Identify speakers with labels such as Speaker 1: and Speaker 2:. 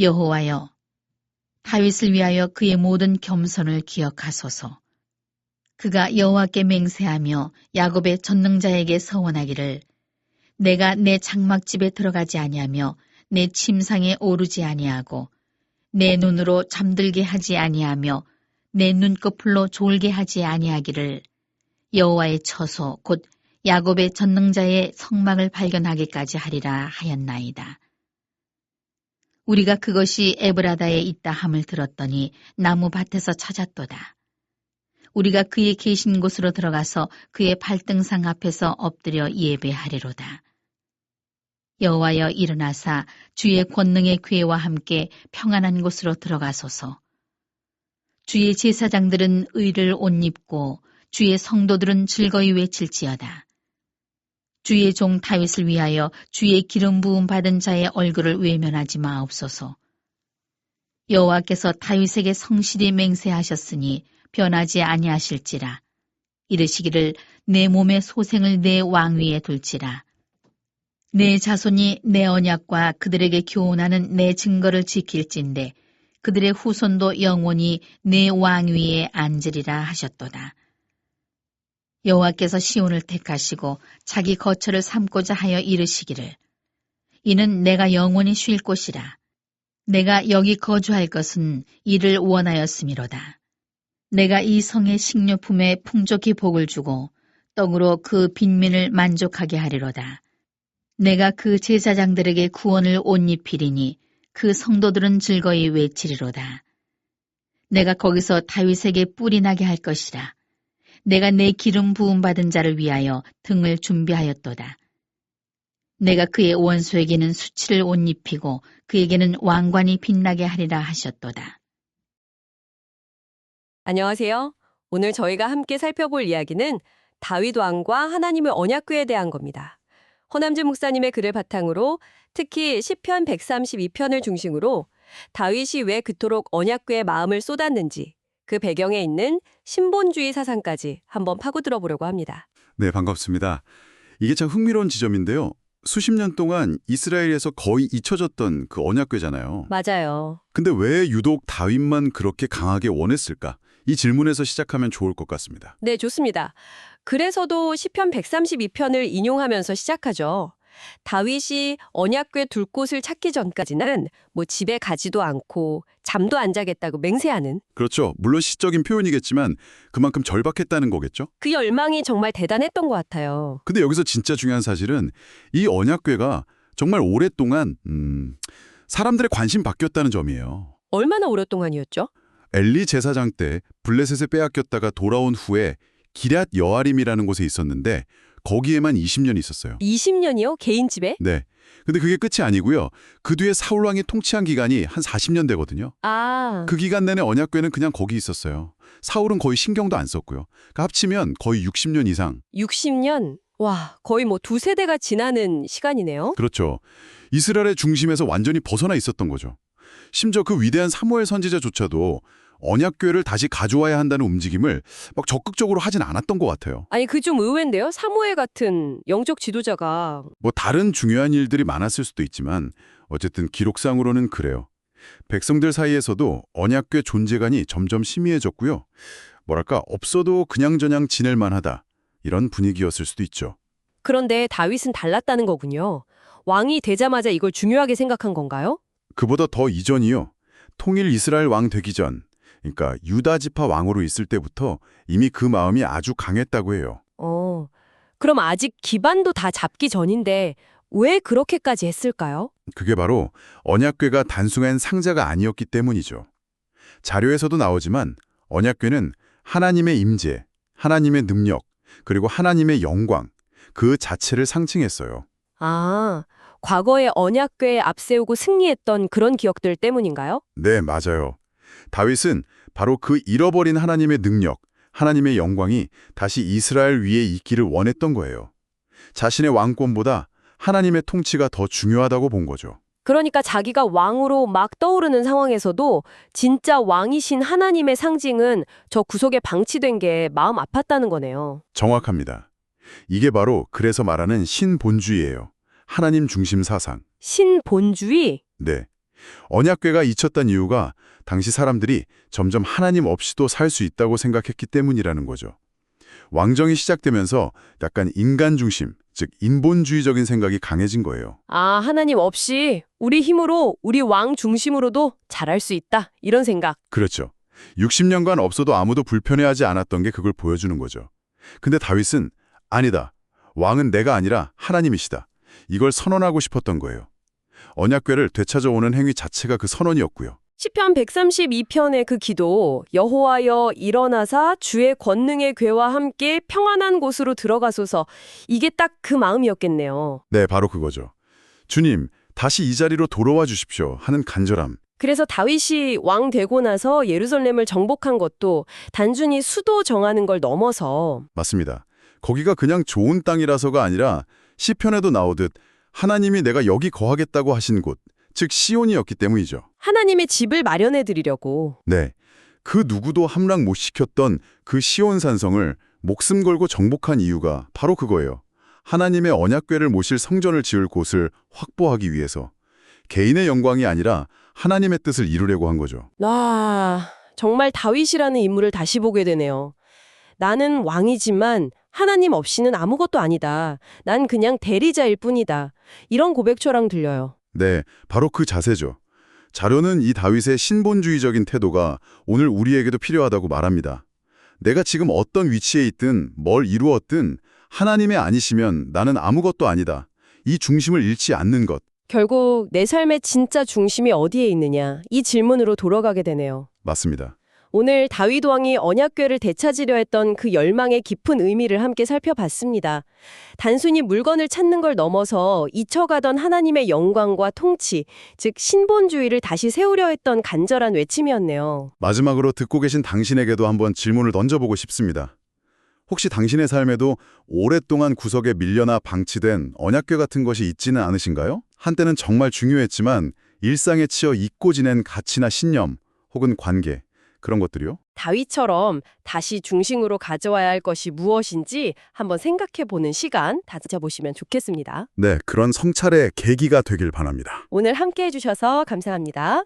Speaker 1: 여호와여, 다윗을 위하여 그의 모든 겸손을 기억하소서. 그가 여호와께 맹세하며 야곱의 전능자에게 서원하기를 내가 내 장막집에 들어가지 아니하며 내 침상에 오르지 아니하고 내 눈으로 잠들게 하지 아니하며 내 눈꺼풀로 졸게 하지 아니하기를 여호와의 처소 곧 야곱의 전능자의 성막을 발견하기까지 하리라 하였나이다. 우리가 그것이 에브라다에 있다 함을 들었더니 나무 밭에서 찾았도다. 우리가 그의 계신 곳으로 들어가서 그의 발등상 앞에서 엎드려 예배하리로다. 여호와여 일어나사 주의 권능의 괴와 함께 평안한 곳으로 들어가소서. 주의 제사장들은 의를 옷 입고 주의 성도들은 즐거이 외칠지어다. 주의 종 다윗을 위하여 주의 기름 부음 받은 자의 얼굴을 외면하지 마옵소서. 여호와께서 다윗에게 성실히 맹세하셨으니 변하지 아니하실지라. 이르시기를 내 몸의 소생을 내 왕위에 둘지라. 내 자손이 내 언약과 그들에게 교훈하는 내 증거를 지킬진데 그들의 후손도 영원히 내 왕위에 앉으리라 하셨도다. 여호와께서 시온을 택하시고 자기 거처를 삼고자 하여 이르시기를 이는 내가 영원히 쉴 곳이라 내가 여기 거주할 것은 이를 원하였음이로다. 내가 이 성의 식료품에 풍족히 복을 주고 떡으로 그 빈민을 만족하게 하리로다. 내가 그 제사장들에게 구원을 옷 입히리니 그 성도들은 즐거이 외치리로다. 내가 거기서 다윗에게 뿔이 나게 할 것이라. 내가 내 기름 부음 받은 자를 위하여 등을 준비하였도다. 내가 그의 원수에게는 수치를 옷 입히고 그에게는 왕관이 빛나게 하리라 하셨도다.
Speaker 2: 안녕하세요. 오늘 저희가 함께 살펴볼 이야기는 다윗 왕과 하나님의 언약궤에 대한 겁니다. 허남진 목사님의 글을 바탕으로 특히 시편 132편을 중심으로 다윗이 왜 그토록 언약궤에 마음을 쏟았는지 그 배경에 있는 신본주의 사상까지 한번 파고들어 보려고 합니다.
Speaker 3: 네, 반갑습니다. 이게 참 흥미로운 지점인데요. 수십 년 동안 이스라엘에서 거의 잊혀졌던 그 언약궤잖아요.
Speaker 2: 맞아요.
Speaker 3: 근데 왜 유독 다윗만 그렇게 강하게 원했을까? 이 질문에서 시작하면 좋을 것 같습니다.
Speaker 2: 네, 좋습니다. 그래서도 시편 132편을 인용하면서 시작하죠. 다윗이 언약궤 둘 곳을 찾기 전까지는 뭐 집에 가지도 않고 잠도 안 자겠다고 맹세하는
Speaker 3: 그렇죠. 물론 시적인 표현이겠지만 그만큼 절박했다는 거겠죠?
Speaker 2: 그 열망이 정말 대단했던 것 같아요.
Speaker 3: 근데 여기서 진짜 중요한 사실은 이 언약궤가 정말 오랫동안 음, 사람들의 관심 바뀌었다는 점이에요.
Speaker 2: 얼마나 오랫동안이었죠?
Speaker 3: 엘리 제사장 때 블레셋에 빼앗겼다가 돌아온 후에 기럇 여아림이라는 곳에 있었는데 거기에만 20년 있었어요.
Speaker 2: 20년이요? 개인 집에?
Speaker 3: 네. 근데 그게 끝이 아니고요. 그 뒤에 사울 왕이 통치한 기간이 한 40년 되거든요.
Speaker 2: 아,
Speaker 3: 그 기간 내내 언약궤는 그냥 거기 있었어요. 사울은 거의 신경도 안 썼고요. 그러니까 합치면 거의 60년 이상.
Speaker 2: 60년? 와, 거의 뭐 두 세 대가 지나는 시간이네요.
Speaker 3: 그렇죠. 이스라엘의 중심에서 완전히 벗어나 있었던 거죠. 심지어 그 위대한 사무엘 선지자조차도 언약궤를 다시 가져와야 한다는 움직임을 막 적극적으로 하진 않았던 것 같아요.
Speaker 2: 아니, 그 좀 의외인데요? 사무엘 같은 영적 지도자가
Speaker 3: 뭐 다른 중요한 일들이 많았을 수도 있지만 어쨌든 기록상으로는 그래요. 백성들 사이에서도 언약궤 존재감이 점점 희미해졌고요. 뭐랄까 없어도 그냥저냥 지낼 만하다. 이런 분위기였을 수도 있죠.
Speaker 2: 그런데 다윗은 달랐다는 거군요. 왕이 되자마자 이걸 중요하게 생각한 건가요?
Speaker 3: 그보다 더 이전이요. 통일 이스라엘 왕 되기 전, 그러니까 유다 지파 왕으로 있을 때부터 이미 그 마음이 아주 강했다고 해요.
Speaker 2: 어, 그럼 아직 기반도 다 잡기 전인데 왜 그렇게까지 했을까요?
Speaker 3: 그게 바로 언약궤가 단순한 상자가 아니었기 때문이죠. 자료에서도 나오지만 언약궤는 하나님의 임재, 하나님의 능력, 그리고 하나님의 영광, 그 자체를 상징했어요.
Speaker 2: 아, 과거에 언약궤에 앞세우고 승리했던 그런 기억들 때문인가요?
Speaker 3: 네, 맞아요. 다윗은 바로 그 잃어버린 하나님의 능력, 하나님의 영광이 다시 이스라엘 위에 있기를 원했던 거예요. 자신의 왕권보다 하나님의 통치가 더 중요하다고 본 거죠.
Speaker 2: 그러니까 자기가 왕으로 막 떠오르는 상황에서도 진짜 왕이신 하나님의 상징은 저 구석에 방치된 게 마음 아팠다는 거네요.
Speaker 3: 정확합니다. 이게 바로 그래서 말하는 신본주의예요. 하나님 중심 사상.
Speaker 2: 신본주의?
Speaker 3: 네. 언약궤가 잊혔던 이유가 당시 사람들이 점점 하나님 없이도 살 수 있다고 생각했기 때문이라는 거죠. 왕정이 시작되면서 약간 인간 중심, 즉 인본주의적인 생각이 강해진 거예요.
Speaker 2: 아, 하나님 없이 우리 힘으로 우리 왕 중심으로도 잘할 수 있다. 이런 생각.
Speaker 3: 그렇죠. 60년간 없어도 아무도 불편해하지 않았던 게 그걸 보여주는 거죠. 근데 다윗은 아니다. 왕은 내가 아니라 하나님이시다. 이걸 선언하고 싶었던 거예요. 언약궤를 되찾아오는 행위 자체가 그 선언이었고요.
Speaker 2: 시편 132편의 그 기도 여호와여 일어나사 주의 권능의 괴와 함께 평안한 곳으로 들어가소서 이게 딱 그 마음이었겠네요.
Speaker 3: 네, 바로 그거죠. 주님, 다시 이 자리로 돌아와 주십시오 하는 간절함.
Speaker 2: 그래서 다윗이 왕 되고 나서 예루살렘을 정복한 것도 단순히 수도 정하는 걸 넘어서
Speaker 3: 맞습니다. 거기가 그냥 좋은 땅이라서가 아니라 시편에도 나오듯 하나님이 내가 여기 거하겠다고 하신 곳, 즉 시온이었기 때문이죠.
Speaker 2: 하나님의 집을 마련해 드리려고
Speaker 3: 네. 그 누구도 함락 못 시켰던 그 시온 산성을 목숨 걸고 정복한 이유가 바로 그거예요. 하나님의 언약궤를 모실 성전을 지을 곳을 확보하기 위해서 개인의 영광이 아니라 하나님의 뜻을 이루려고 한 거죠.
Speaker 2: 와, 정말 다윗이라는 인물을 다시 보게 되네요. 나는 왕이지만 하나님 없이는 아무것도 아니다. 난 그냥 대리자일 뿐이다. 이런 고백처럼 들려요.
Speaker 3: 네, 바로 그 자세죠. 자료는 이 다윗의 신본주의적인 태도가 오늘 우리에게도 필요하다고 말합니다. 내가 지금 어떤 위치에 있든 뭘 이루었든 하나님의 아니시면 나는 아무것도 아니다. 이 중심을 잃지 않는 것.
Speaker 2: 결국 내 삶의 진짜 중심이 어디에 있느냐 이 질문으로 돌아가게 되네요.
Speaker 3: 맞습니다.
Speaker 2: 오늘 다윗 왕이 언약궤를 되찾으려 했던 그 열망의 깊은 의미를 함께 살펴봤습니다. 단순히 물건을 찾는 걸 넘어서 잊혀가던 하나님의 영광과 통치, 즉 신본주의를 다시 세우려 했던 간절한 외침이었네요.
Speaker 3: 마지막으로 듣고 계신 당신에게도 한번 질문을 던져보고 싶습니다. 혹시 당신의 삶에도 오랫동안 구석에 밀려나 방치된 언약궤 같은 것이 있지는 않으신가요? 한때는 정말 중요했지만 일상에 치여 잊고 지낸 가치나 신념 혹은 관계 그런 것들이요?
Speaker 2: 다윗처럼 다시 중심으로 가져와야 할 것이 무엇인지 한번 생각해 보는 시간 가져보시면 좋겠습니다.
Speaker 3: 네, 그런 성찰의 계기가 되길 바랍니다.
Speaker 2: 오늘 함께 해주셔서 감사합니다.